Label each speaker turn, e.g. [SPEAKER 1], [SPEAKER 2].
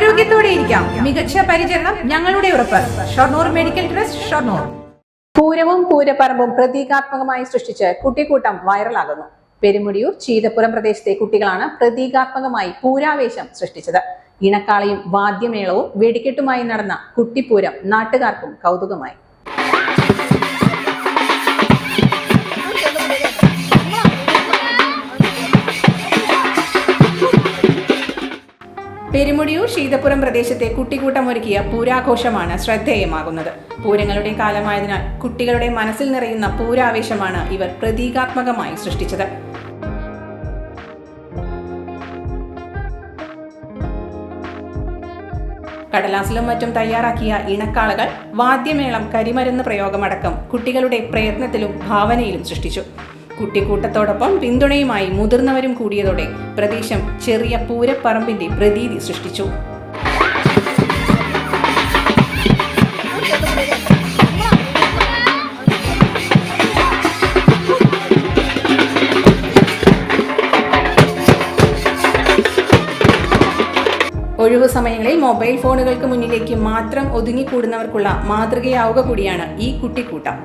[SPEAKER 1] ആരോഗ്യത്തോടെ ഇരിക്കാം. മികച്ച പരിചരണം ഞങ്ങളുടെ ഉറപ്പ്. Shoranur medical trust Shoranur.
[SPEAKER 2] പൂരവും പൂരപ്പറമ്പും പ്രതീകാത്മകമായി സൃഷ്ടിച്ച് കുട്ടിക്കൂട്ടം വൈറലാകുന്നു. പെരുമുടിയൂർ ചീതപ്പുറം പ്രദേശത്തെ കുട്ടികളാണ് പ്രതീകാത്മകമായി പൂരാവേശം സൃഷ്ടിച്ചത്. ഇണക്കാളയും വാദ്യമേളവും വെടിക്കെട്ടുമായി നടന്ന കുട്ടിപ്പൂരം നാട്ടുകാർക്കും കൗതുകമായി.
[SPEAKER 1] പെരുമുടിയൂർ ശീതപ്പുറം പ്രദേശത്തെ കുട്ടിക്കൂട്ടം ഒരുക്കിയ പൂരാഘോഷമാണ് ശ്രദ്ധേയമാകുന്നത്. പൂരങ്ങളുടെ കാലമായതിനാൽ കുട്ടികളുടെ മനസ്സിൽ നിറയുന്ന പൂരാവേശമാണ് ഇവർ പ്രതീകാത്മകമായി സൃഷ്ടിച്ചത്. കടലാസിലും മറ്റും തയ്യാറാക്കിയ ഇണക്കാളകൾ വാദ്യമേളം കരിമരുന്ന് പ്രയോഗമടക്കം കുട്ടികളുടെ പ്രയത്നത്തിലും ഭാവനയിലും സൃഷ്ടിച്ചു. കുട്ടിക്കൂട്ടത്തോടൊപ്പം പിന്തുണയുമായി മുതിർന്നവരും കൂടിയതോടെ പ്രദേശം ചെറിയ പൂരപ്പറമ്പിന്റെ പ്രതീതി സൃഷ്ടിച്ചു. ഒഴിവു സമയങ്ങളിൽ മൊബൈൽ ഫോണുകൾക്ക് മുന്നിലേക്ക് മാത്രം ഒതുങ്ങിക്കൂടുന്നവർക്കുള്ള മാതൃകയാവുക കൂടിയാണ് ഈ കുട്ടിക്കൂട്ടം.